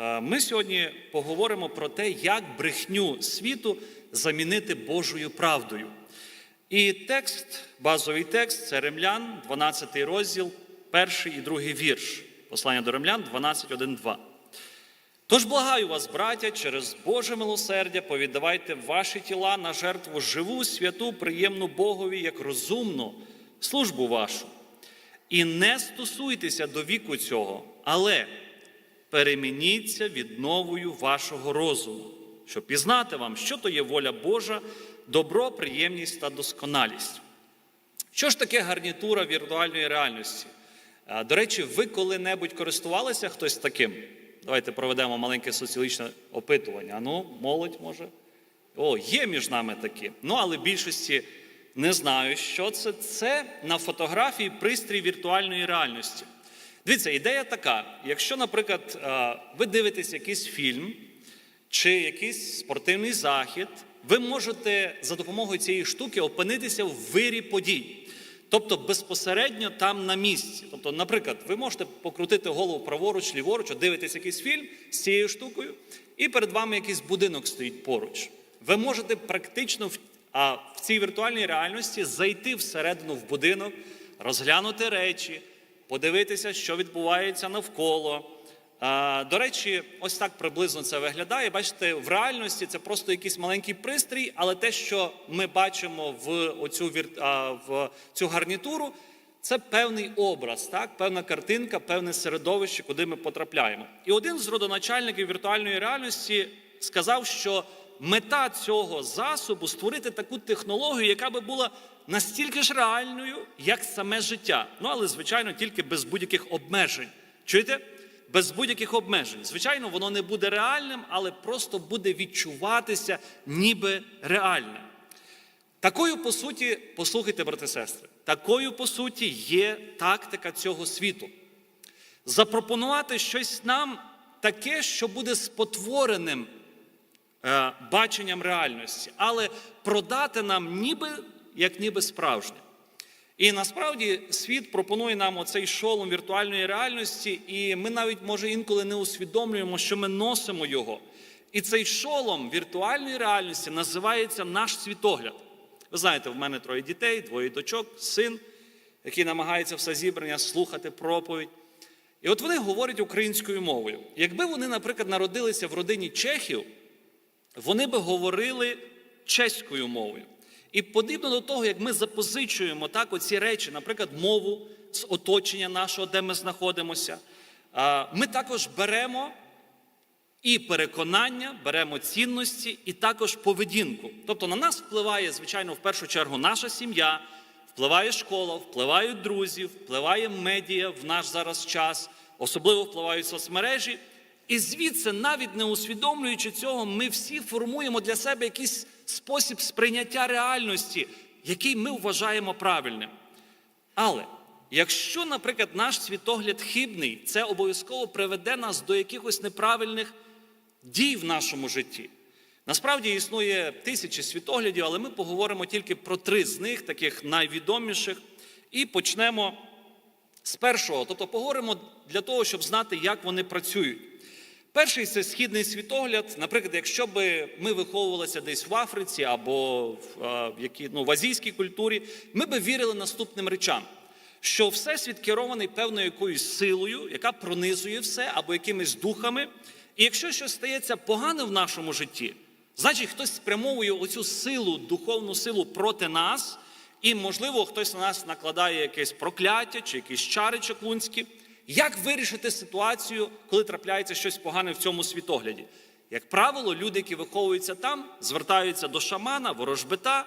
Е, Ми сьогодні поговоримо про те, як брехню світу замінити Божою правдою. І текст, базовий текст це Римлян, 12 розділ, перший і другий вірш. Послання до Римлян 12, 1, 2. Тож благаю вас, браття, через Боже милосердя повіддавайте ваші тіла на жертву живу, святу, приємну Богові, як розумну службу вашу. І не стосуйтеся до віку цього, але перемініться відновою вашого розуму, щоб пізнати вам, що то є воля Божа, добро, приємність та досконалість. Що ж таке гарнітура віртуальної реальності? До речі, ви коли-небудь користувалися хтось таким? Давайте проведемо маленьке соціологічне опитування. Ну, молодь може. О, є між нами такі. Ну, але більшості не знаю, що це. Це на фотографії пристрій віртуальної реальності. Дивіться, ідея така: якщо, наприклад, ви дивитесь якийсь фільм чи якийсь спортивний захід, ви можете за допомогою цієї штуки опинитися в вирі подій. Тобто безпосередньо там на місці. Тобто, наприклад, ви можете покрутити голову праворуч, ліворуч, от дивитесь якийсь фільм з цією штукою, і перед вами якийсь будинок стоїть поруч. Ви можете практично в, а, в цій віртуальній реальності зайти всередину в будинок, розглянути речі, подивитися, що відбувається навколо. До речі, ось так приблизно це виглядає. Бачите, в реальності це просто якийсь маленький пристрій, але те, що ми бачимо в оцю в цю гарнітуру, це певний образ, так? певна картинка, певне середовище, куди ми потрапляємо. І один з родоначальників віртуальної реальності сказав, що мета цього засобу створити таку технологію, яка би була настільки ж реальною, як саме життя. Ну але звичайно, тільки без будь-яких обмежень. Чуєте? без будь-яких обмежень. Звичайно, воно не буде реальним, але просто буде відчуватися ніби реальне. Такою, по суті, послухайте, брати сестри, такою, по суті, є тактика цього світу. Запропонувати щось нам таке, що буде спотвореним е, баченням реальності, але продати нам ніби як ніби справжнє. І насправді світ пропонує нам оцей шолом віртуальної реальності, і ми навіть, може, інколи не усвідомлюємо, що ми носимо його. І цей шолом віртуальної реальності називається наш світогляд. Ви знаєте, в мене троє дітей, двоє дочок, син, який намагається все зібрання слухати проповідь. І от вони говорять українською мовою. Якби вони, наприклад, народилися в родині чехів, вони би говорили чеською мовою. І подібно до того, як ми запозичуємо так оці речі, наприклад, мову з оточення нашого, де ми знаходимося, ми також беремо і переконання, беремо цінності, і також поведінку. Тобто на нас впливає, звичайно, в першу чергу наша сім'я, впливає школа, впливають друзі, впливає медіа в наш зараз час, особливо впливають соцмережі. І звідси, навіть не усвідомлюючи цього, ми всі формуємо для себе якийсь спосіб сприйняття реальності, який ми вважаємо правильним. Але якщо, наприклад, наш світогляд хибний, це обов'язково приведе нас до якихось неправильних дій в нашому житті. Насправді існує тисячі світоглядів, але ми поговоримо тільки про три з них, таких найвідоміших, і почнемо з першого. Тобто поговоримо для того, щоб знати, як вони працюють. Перший це східний світогляд. Наприклад, якщо би ми виховувалися десь в Африці або в, а, в, які, ну, в азійській культурі, ми би вірили наступним речам, що всесвіт керований певною якоюсь силою, яка пронизує все, або якимись духами. І якщо щось стається погане в нашому житті, значить хтось спрямовує оцю силу, духовну силу проти нас, і, можливо, хтось на нас накладає якесь прокляття чи якісь чари чаклунські. Як вирішити ситуацію, коли трапляється щось погане в цьому світогляді? Як правило, люди, які виховуються там, звертаються до шамана, ворожбита.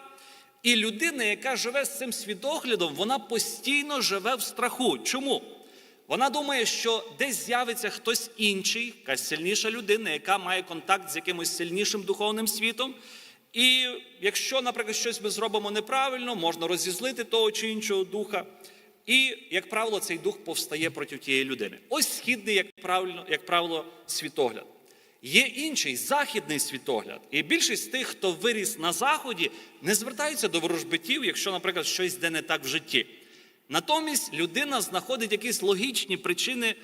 І людина, яка живе з цим світоглядом, вона постійно живе в страху. Чому? Вона думає, що десь з'явиться хтось інший, якась сильніша людина, яка має контакт з якимось сильнішим духовним світом. І якщо, наприклад, щось ми зробимо неправильно, можна розізлити того чи іншого духа. І, як правило, цей дух повстає проти тієї людини. Ось східний, як правило, як правило, світогляд. Є інший західний світогляд. І більшість тих, хто виріс на Заході, не звертаються до ворожбитів, якщо, наприклад, щось йде не так в житті. Натомість людина знаходить якісь логічні причини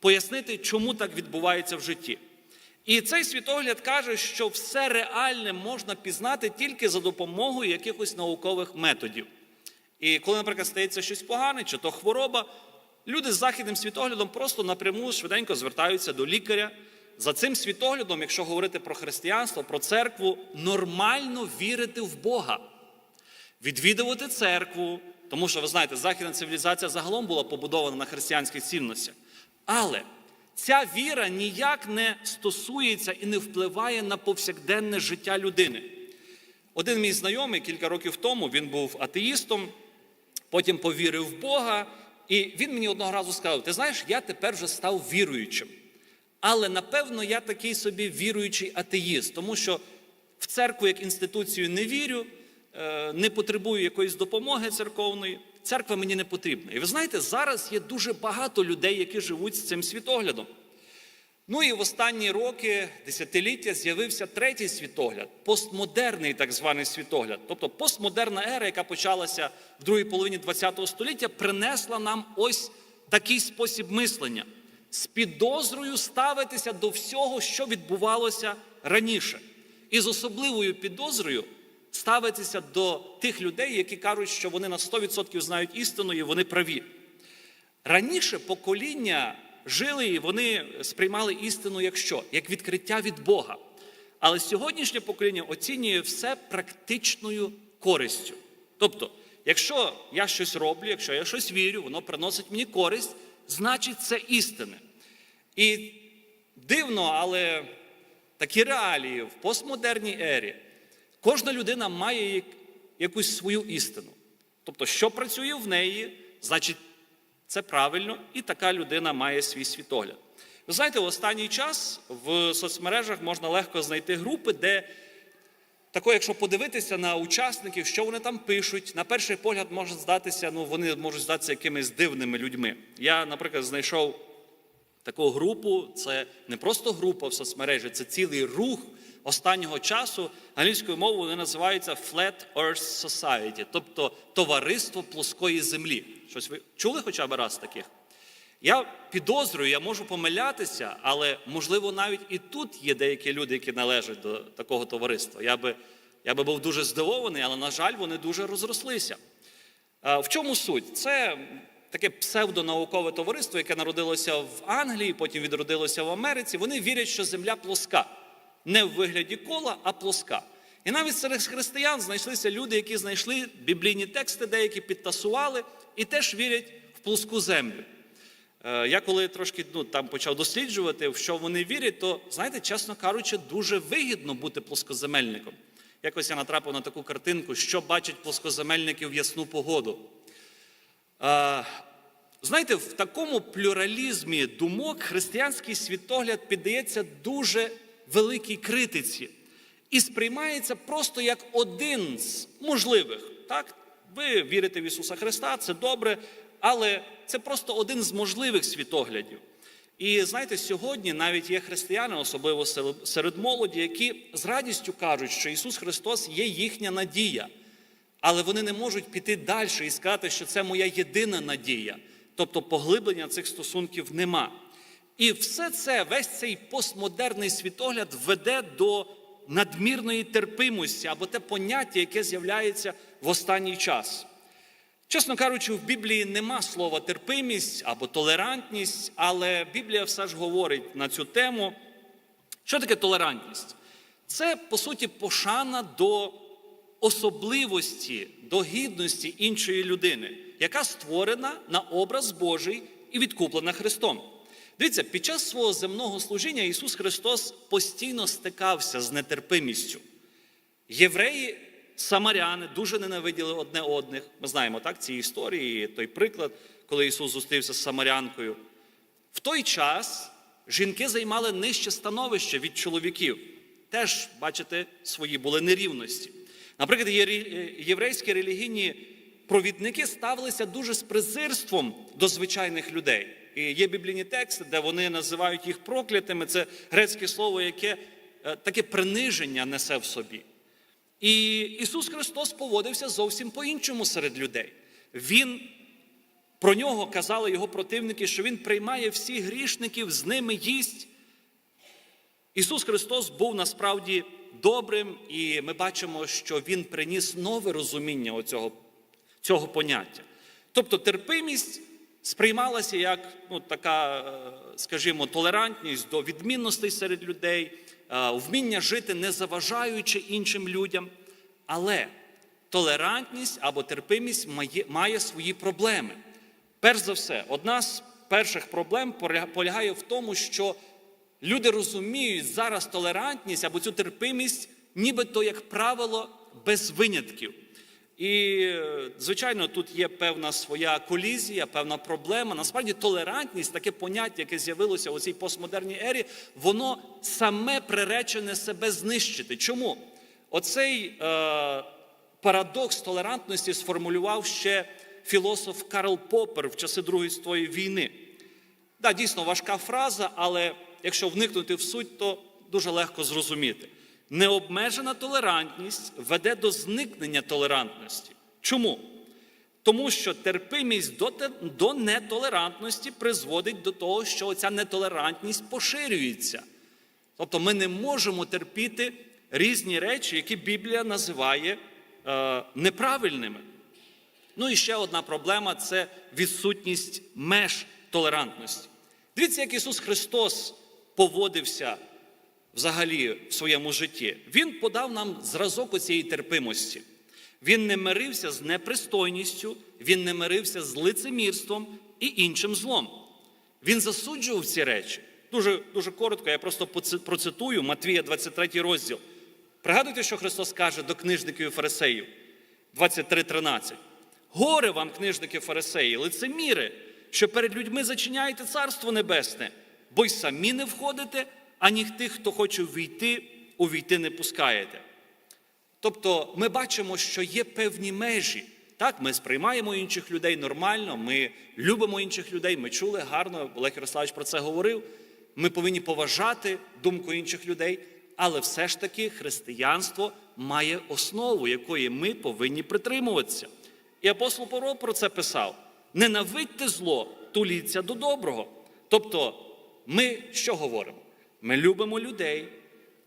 пояснити, чому так відбувається в житті. І цей світогляд каже, що все реальне можна пізнати тільки за допомогою якихось наукових методів. І коли, наприклад, стається щось погане, чи то хвороба, люди з західним світоглядом просто напряму швиденько звертаються до лікаря. За цим світоглядом, якщо говорити про християнство, про церкву, нормально вірити в Бога, відвідувати церкву, тому що ви знаєте, західна цивілізація загалом була побудована на християнських цінностях. Але ця віра ніяк не стосується і не впливає на повсякденне життя людини. Один мій знайомий кілька років тому він був атеїстом, потім повірив в Бога, і він мені одного разу сказав: Ти знаєш, я тепер вже став віруючим. Але напевно я такий собі віруючий атеїст, тому що в церкву як інституцію не вірю, е, не потребую якоїсь допомоги церковної. Церква мені не потрібна. І ви знаєте, зараз є дуже багато людей, які живуть з цим світоглядом. Ну і в останні роки, десятиліття, з'явився третій світогляд, постмодерний так званий світогляд. Тобто постмодерна ера, яка почалася в другій половині ХХ століття, принесла нам ось такий спосіб мислення з підозрою ставитися до всього, що відбувалося раніше, і з особливою підозрою ставитися до тих людей, які кажуть, що вони на 100% знають істину і вони праві. Раніше покоління жили і вони сприймали істину як що? Як відкриття від Бога. Але сьогоднішнє покоління оцінює все практичною користю. Тобто, якщо я щось роблю, якщо я щось вірю, воно приносить мені користь, значить це істине. І дивно, але такі реалії в постмодерній ері кожна людина має якусь свою істину. Тобто, що працює в неї, значить, це правильно, і така людина має свій світогляд. Ви знаєте, в останній час в соцмережах можна легко знайти групи, де тако, якщо подивитися на учасників, що вони там пишуть, на перший погляд може здатися, ну вони можуть здатися якимись дивними людьми. Я, наприклад, знайшов таку групу, це не просто група в соцмережі, це цілий рух останнього часу. Англійською мовою вони називаються Flat Earth Society, тобто товариство плоскої землі. Щось ви чули хоча б раз таких? Я підозрюю, я можу помилятися, але можливо навіть і тут є деякі люди, які належать до такого товариства. Я би, я би був дуже здивований, але, на жаль, вони дуже розрослися. В чому суть? Це таке псевдонаукове товариство, яке народилося в Англії, потім відродилося в Америці. Вони вірять, що земля плоска, не в вигляді кола, а плоска. І навіть серед християн знайшлися люди, які знайшли біблійні тексти, деякі підтасували і теж вірять в плоску землю. Е, Я коли трошки ну, там почав досліджувати, в що вони вірять, то, знаєте, чесно кажучи, дуже вигідно бути плоскоземельником. Якось я натрапив на таку картинку, що бачать плоскоземельники в ясну погоду. Е, Знаєте, в такому плюралізмі думок християнський світогляд піддається дуже великій критиці і сприймається просто як один з можливих. Так, ви вірите в Ісуса Христа, це добре, але це просто один з можливих світоглядів. І знаєте, сьогодні навіть є християни, особливо серед молоді, які з радістю кажуть, що Ісус Христос є їхня надія. Але вони не можуть піти далі і сказати, що це моя єдина надія. Тобто поглиблення цих стосунків нема. І все це, весь цей постмодерний світогляд веде до надмірної терпимості або те поняття, яке з'являється в останній час. Чесно кажучи, в Біблії нема слова терпимість або толерантність, але Біблія все ж говорить на цю тему. Що таке толерантність? Це, по суті, пошана до особливості, до гідності іншої людини, яка створена на образ Божий і відкуплена Христом. Дивіться, під час свого земного служіння Ісус Христос постійно стикався з нетерпимістю. Євреї, самаряни дуже ненавиділи одне одних. Ми знаємо так ці історії, той приклад, коли Ісус зустрівся з самарянкою. В той час жінки займали нижче становище від чоловіків. Теж, бачите, свої були нерівності. Наприклад, єврейські релігійні провідники ставилися дуже з презирством до звичайних людей. Є біблійні тексти, де вони називають їх проклятими. Це грецьке слово, яке е, таке приниження несе в собі. І Ісус Христос поводився зовсім по-іншому серед людей. Він Про нього казали його противники, що він приймає всіх грішників, з ними їсть. Ісус Христос був насправді добрим, і ми бачимо, що Він приніс нове розуміння оцього, цього поняття. Тобто терпимість сприймалася як ну, така, е, скажімо, толерантність до відмінностей серед людей, е, вміння жити, не заважаючи іншим людям. Але толерантність або терпимість має, має свої проблеми. Перш за все, одна з перших проблем полягає в тому, що люди розуміють зараз толерантність або цю терпимість, нібито, як правило, без винятків. І, звичайно, тут є певна своя колізія, певна проблема. Насправді, толерантність, таке поняття, яке з'явилося у цій постмодерній ері, воно саме приречене себе знищити. Чому? Оцей е, парадокс толерантності сформулював ще філософ Карл Поппер в часи Другої світової війни. Да, дійсно важка фраза, але якщо вникнути в суть, то дуже легко зрозуміти. Необмежена толерантність веде до зникнення толерантності. Чому? Тому що терпимість до, до нетолерантності призводить до того, що ця нетолерантність поширюється. Тобто ми не можемо терпіти різні речі, які Біблія називає е, неправильними. Ну і ще одна проблема це відсутність меж толерантності. Дивіться, як Ісус Христос поводився взагалі в своєму житті. Він подав нам зразок оцієї терпимості. Він не мирився з непристойністю, він не мирився з лицемірством і іншим злом. Він засуджував ці речі. Дуже, дуже коротко, я просто процитую Матвія 23 розділ. Пригадуйте, що Христос каже до книжників і фарисеїв 23.13. Горе вам, книжники фарисеї, лицеміри, що перед людьми зачиняєте царство небесне, бо й самі не входите, ані тих, хто хоче ввійти, увійти не пускаєте. Тобто ми бачимо, що є певні межі. Так, ми сприймаємо інших людей нормально, ми любимо інших людей, ми чули гарно, Олег Ярославович про це говорив. Ми повинні поважати думку інших людей, але все ж таки християнство має основу, якої ми повинні притримуватися. І апостол Павло про це писав: ненавидьте зло, туліться до доброго. Тобто, ми що говоримо? Ми любимо людей,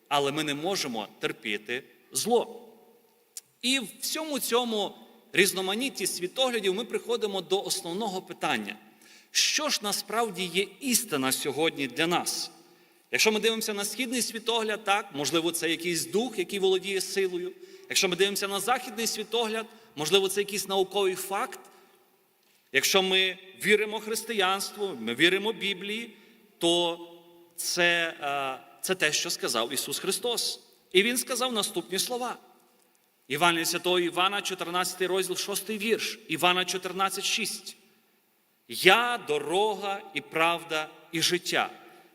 але ми не можемо терпіти зло. І в всьому цьому різноманітті світоглядів ми приходимо до основного питання: що ж насправді є істина сьогодні для нас? Якщо ми дивимося на східний світогляд, так, можливо, це якийсь дух, який володіє силою. Якщо ми дивимося на західний світогляд, можливо, це якийсь науковий факт. Якщо ми віримо християнству, ми віримо Біблії, то це, е, це те, що сказав Ісус Христос. І Він сказав наступні слова. Івана Святого Івана, 14 розділ, 6 вірш, Івана 14, 6. Я дорога і правда і життя.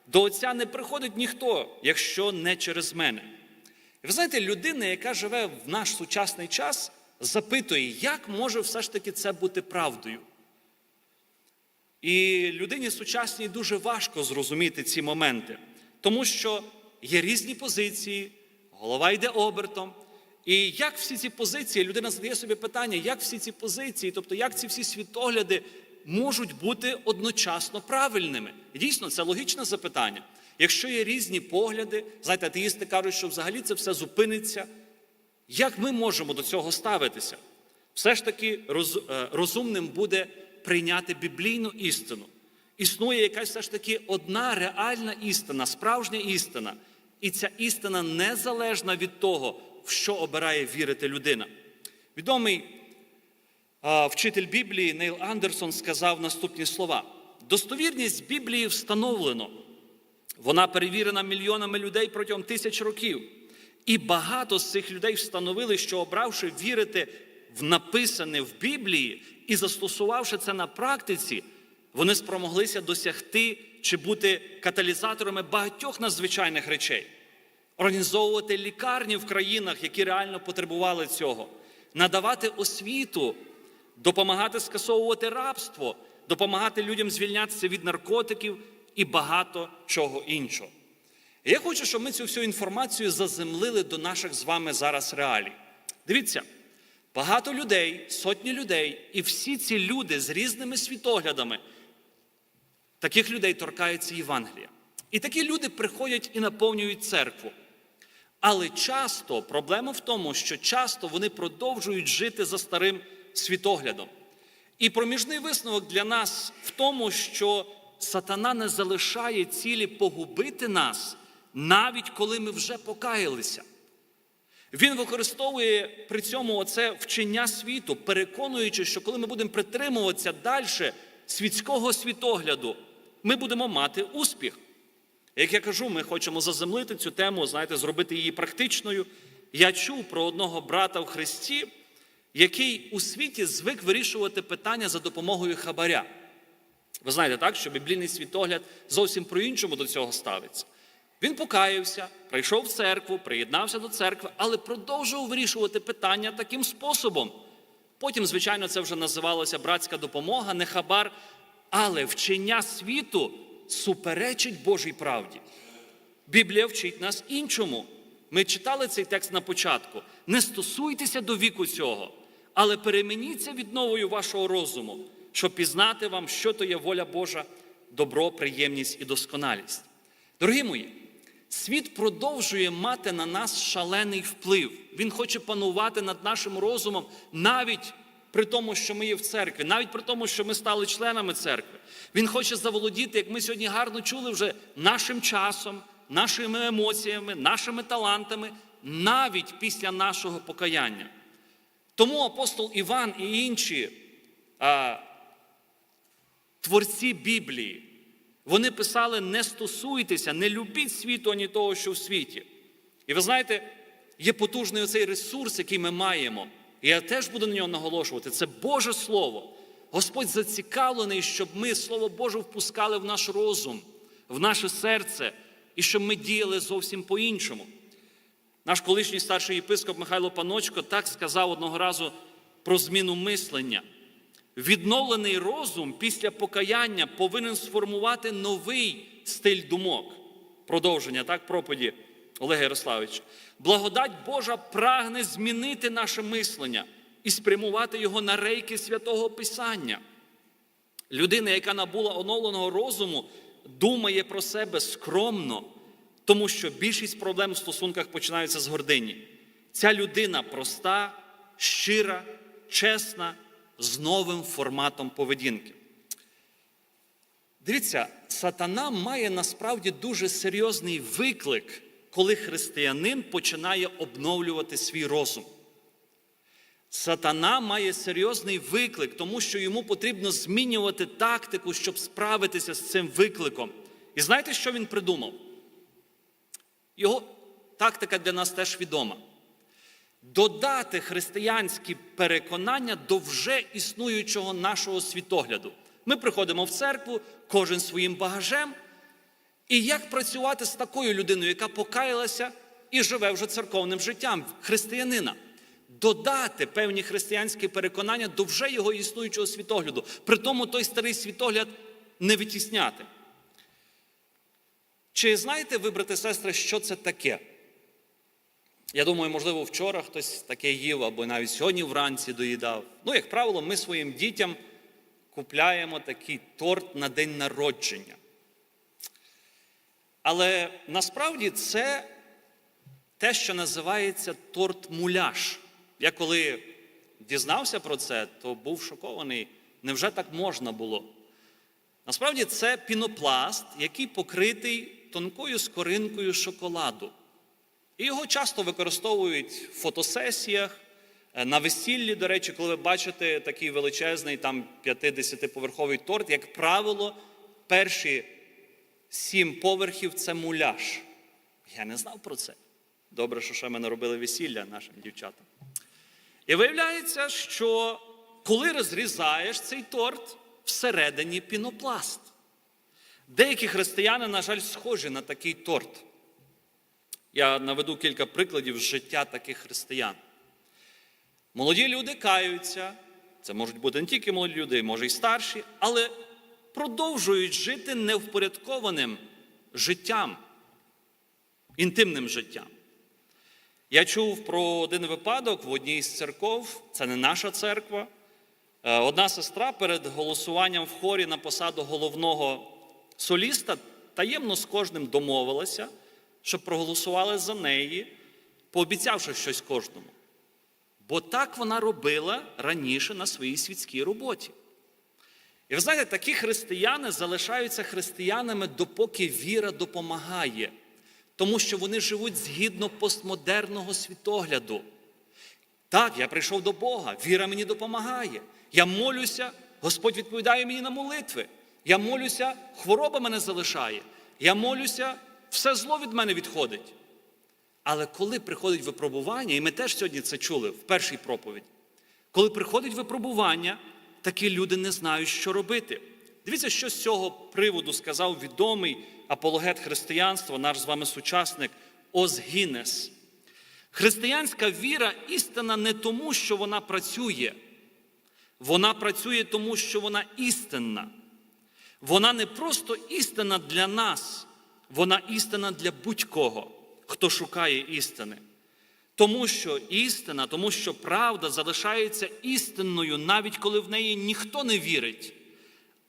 До Отця не приходить ніхто, якщо не через мене. Ви знаєте, людина, яка живе в наш сучасний час, запитує, як може все ж таки це бути правдою. І людині сучасній дуже важко зрозуміти ці моменти, тому що є різні позиції, голова йде обертом. І як всі ці позиції, людина задає собі питання, як всі ці позиції, тобто як ці всі світогляди можуть бути одночасно правильними? Дійсно, це логічне запитання. Якщо є різні погляди, знаєте, атеїсти кажуть, що взагалі це все зупиниться. Як ми можемо до цього ставитися? Все ж таки е, розумним буде прийняти біблійну істину. Існує якась все ж таки одна реальна істина, справжня істина. І ця істина незалежна від того, в що обирає вірити людина. Відомий а, вчитель Біблії Нейл Андерсон сказав наступні слова: достовірність Біблії встановлено. Вона перевірена мільйонами людей протягом тисяч років. І багато з цих людей встановили, що обравши вірити в написане в Біблії і застосувавши це на практиці, вони спромоглися досягти чи бути каталізаторами багатьох надзвичайних речей, організовувати лікарні в країнах, які реально потребували цього, надавати освіту, допомагати скасовувати рабство, допомагати людям звільнятися від наркотиків і багато чого іншого. Я хочу, щоб ми цю всю інформацію заземлили до наших з вами зараз реалій. Дивіться, Багато людей, сотні людей, і всі ці люди з різними світоглядами, таких людей торкається Євангелія. І такі люди приходять і наповнюють церкву. Але часто проблема в тому, що часто вони продовжують жити за старим світоглядом. І проміжний висновок для нас в тому, що сатана не залишає цілі погубити нас, навіть коли ми вже покаялися. Він використовує при цьому оце вчення світу, переконуючи, що коли ми будемо притримуватися далі світського світогляду, ми будемо мати успіх. Як я кажу, ми хочемо заземлити цю тему, знаєте, зробити її практичною. Я чув про одного брата в Христі, який у світі звик вирішувати питання за допомогою хабаря. Ви знаєте, так, що біблійний світогляд зовсім про-іншому до цього ставиться. Він покаявся, прийшов в церкву, приєднався до церкви, але продовжував вирішувати питання таким способом. Потім, звичайно, це вже називалося братська допомога, не хабар, але вчення світу суперечить Божій правді. Біблія вчить нас іншому. Ми читали цей текст на початку. Не стосуйтеся до віку цього, але перемініться відновою вашого розуму, щоб пізнати вам, що то є воля Божа, добро, приємність і досконалість. Дорогі мої, світ продовжує мати на нас шалений вплив. Він хоче панувати над нашим розумом навіть при тому, що ми є в церкві, навіть при тому, що ми стали членами церкви. Він хоче заволодіти, як ми сьогодні гарно чули вже нашим часом, нашими емоціями, нашими талантами, навіть після нашого покаяння. Тому апостол Іван і інші а, творці Біблії, вони писали: не стосуйтеся, не любіть світу, ані того, що в світі. І ви знаєте, є потужний оцей ресурс, який ми маємо. І я теж буду на нього наголошувати. Це Боже Слово. Господь зацікавлений, щоб ми Слово Боже впускали в наш розум, в наше серце, і щоб ми діяли зовсім по-іншому. Наш колишній старший єпископ Михайло Паночко так сказав одного разу про зміну мислення. Відновлений розум після покаяння повинен сформувати новий стиль думок. Продовження так, проповіді Олега Ярославовича. Благодать Божа прагне змінити наше мислення і спрямувати його на рейки святого Писання. Людина, яка набула оновленого розуму, думає про себе скромно, тому що більшість проблем в стосунках починаються з гордині. Ця людина проста, щира, чесна, з новим форматом поведінки. Дивіться, сатана має насправді дуже серйозний виклик, коли християнин починає обновлювати свій розум. Сатана має серйозний виклик, тому що йому потрібно змінювати тактику, щоб справитися з цим викликом. І знаєте, що він придумав? Його тактика для нас теж відома. Додати християнські переконання до вже існуючого нашого світогляду. Ми приходимо в церкву, кожен своїм багажем. І як працювати з такою людиною, яка покаялася і живе вже церковним життям християнина? Додати певні християнські переконання до вже його існуючого світогляду. При тому той старий світогляд не витісняти. Чи знаєте ви, брати сестри, що це таке? Я думаю, можливо, вчора хтось таке їв, або навіть сьогодні вранці доїдав. Ну, як правило, ми своїм дітям купляємо такий торт на день народження. Але насправді це те, що називається торт-муляж. Я коли дізнався про це, то був шокований. Невже так можна було? Насправді це пінопласт, який покритий тонкою скоринкою шоколаду. І його часто використовують в фотосесіях, е, на весіллі, до речі, коли ви бачите такий величезний там 50-поверховий торт, як правило, перші сім поверхів це муляж. Я не знав про це. Добре, що ще ми не робили весілля нашим дівчатам. І виявляється, що коли розрізаєш цей торт, всередині пінопласт. Деякі християни, на жаль, схожі на такий торт. Я наведу кілька прикладів життя таких християн. Молоді люди каються, це можуть бути не тільки молоді люди, може й старші, але продовжують жити невпорядкованим життям, інтимним життям. Я чув про один випадок в одній з церков, це не наша церква. Е, Одна сестра перед голосуванням в хорі на посаду головного соліста таємно з кожним домовилася, щоб проголосували за неї, пообіцявши щось кожному. Бо так вона робила раніше на своїй світській роботі. І ви знаєте, такі християни залишаються християнами, допоки віра допомагає, тому що вони живуть згідно постмодерного світогляду. Так, я прийшов до Бога, віра мені допомагає. Я молюся, Господь відповідає мені на молитви. Я молюся, хвороба мене залишає. Я молюся, все зло від мене відходить. Але коли приходить випробування, і ми теж сьогодні це чули в першій проповіді, коли приходить випробування, такі люди не знають, що робити. Дивіться, що з цього приводу сказав відомий апологет християнства, наш з вами сучасник Оз. Християнська віра істина не тому, що вона працює. Вона працює тому, що вона істинна. Вона не просто істина для нас, вона істина для будь-кого, хто шукає істини. Тому що істина, тому що правда залишається істинною, навіть коли в неї ніхто не вірить.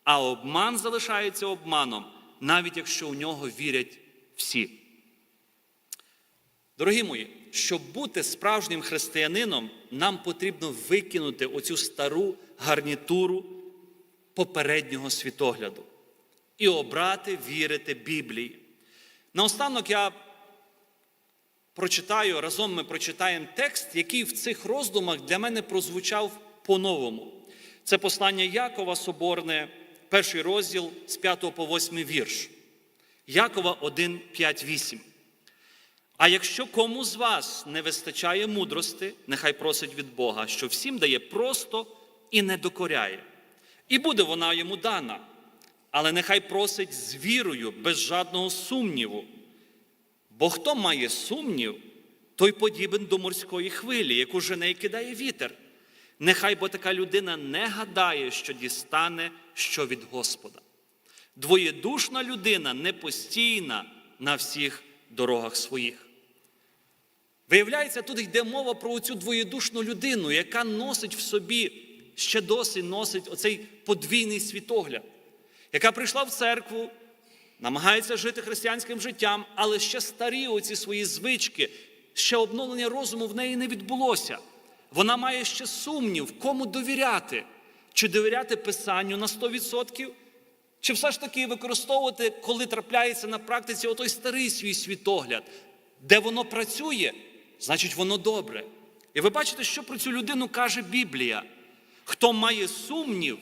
А обман залишається обманом, навіть якщо у нього вірять всі. Дорогі мої, щоб бути справжнім християнином, нам потрібно викинути оцю стару гарнітуру попереднього світогляду і обрати вірити Біблії. Наостанок я прочитаю, разом ми прочитаємо текст, який в цих роздумах для мене прозвучав по-новому. Це послання Якова Соборне, перший розділ з 5 по 8 вірш. Якова 1, 5, 8. А якщо кому з вас не вистачає мудрости, нехай просить від Бога, що всім дає просто і не докоряє. І буде вона йому дана, але нехай просить з вірою, без жадного сумніву. Бо хто має сумнів, той подібен до морської хвилі, яку жене і кидає вітер. Нехай бо така людина не гадає, що дістане що від Господа. Двоєдушна людина непостійна на всіх дорогах своїх. Виявляється, тут йде мова про цю двоєдушну людину, яка носить в собі, ще досі носить оцей подвійний світогляд, яка прийшла в церкву, намагається жити християнським життям, але ще старі оці свої звички, ще обновлення розуму в неї не відбулося. Вона має ще сумнів, кому довіряти, чи довіряти Писанню на 100%, чи все ж таки використовувати, коли трапляється на практиці отой старий свій світогляд, де воно працює, значить воно добре. І ви бачите, що про цю людину каже Біблія. Хто має сумнів,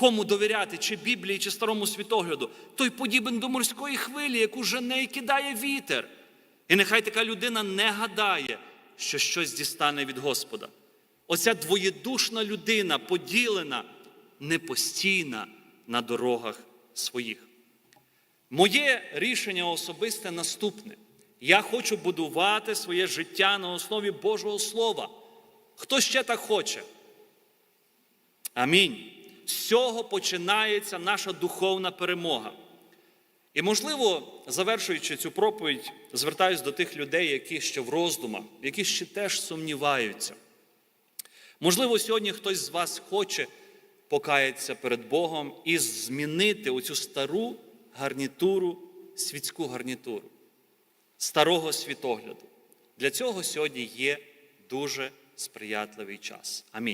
кому довіряти, чи Біблії, чи старому світогляду, той подібен до морської хвилі, яку жене і кидає вітер. І нехай така людина не гадає, що щось дістане від Господа. Оця двоєдушна людина поділена, непостійна на дорогах своїх. Моє рішення особисте наступне. Я хочу будувати своє життя на основі Божого Слова. Хто ще так хоче? Амінь. З цього починається наша духовна перемога. І, можливо, завершуючи цю проповідь, звертаюсь до тих людей, які ще в роздумах, які ще теж сумніваються. Можливо, сьогодні хтось з вас хоче покаятися перед Богом і змінити оцю стару гарнітуру, світську гарнітуру, старого світогляду. Для цього сьогодні є дуже сприятливий час. Амінь.